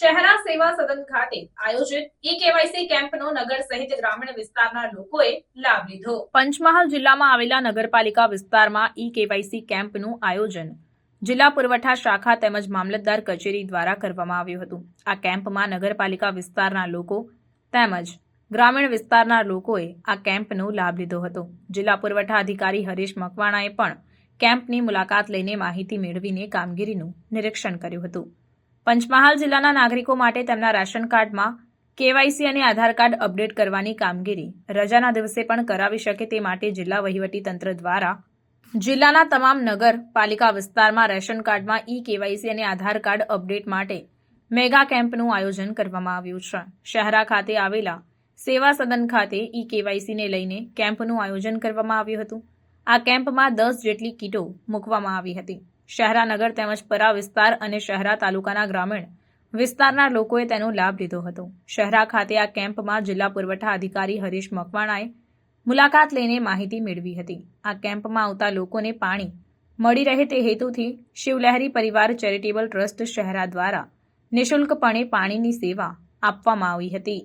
શહેરા સેવા સદન ખાતે આયોજિત ઈ કેવાયસી કેમ્પનો નગર સહિત ગ્રામીણ વિસ્તારના લોકોએ લાભ લીધો. પંચમહાલ જિલ્લામાં આવેલા નગરપાલિકા વિસ્તારમાં ઈ કેવાયસી કેમ્પનું આયોજન જિલ્લા પુરવઠા શાખા તેમજ મામલતદાર કચેરી દ્વારા કરવામાં આવ્યું હતું. આ કેમ્પમાં નગરપાલિકા વિસ્તારના લોકો તેમજ ગ્રામીણ વિસ્તારના લોકોએ આ કેમ્પનો લાભ લીધો હતો. જિલ્લા પુરવઠા અધિકારી હરીશ મકવાણાએ પણ કેમ્પની મુલાકાત લઈને માહિતી મેળવીને કામગીરીનું નિરીક્ષણ કર્યું હતું. પંચમહાલ જિલ્લાના નાગરિકો માટે તેમના રાશન કાર્ડમાં કેવાયસી અને આધાર કાર્ડ અપડેટ કરવાની કામગીરી રજાના દિવસે પણ કરાવી શકે તે માટે જિલ્લા તંત્ર દ્વારા જિલ્લાના તમામ નગરપાલિકા વિસ્તારમાં રેશન કાર્ડમાં ઈ કેવાયસી અને આધાર કાર્ડ અપડેટ માટે મેગા કેમ્પનું આયોજન કરવામાં આવ્યું છે. શહેરા ખાતે આવેલા સેવા સદન ખાતે ઈ કેવાયસીને લઈને કેમ્પનું આયોજન કરવામાં આવ્યું હતું. આ કેમ્પમાં દસ જેટલી કીટો મૂકવામાં આવી હતી. શહેરાનગર તેમજ પરા વિસ્તાર અને શહેરા તાલુકાના ગ્રામીણ વિસ્તારના લોકોએ તેનો લાભ લીધો હતો. શહેરા ખાતે આ કેમ્પમાં જિલ્લા પુરવઠા અધિકારી હરીશ મકવાણાએ મુલાકાત લઈને માહિતી મેળવી હતી. આ કેમ્પમાં આવતા લોકોને પાણી મળી રહે તે હેતુથી શિવલહેરી પરિવાર ચેરિટેબલ ટ્રસ્ટ શહેરા દ્વારા નિઃશુલ્કપણે પાણીની સેવા આપવામાં આવી હતી.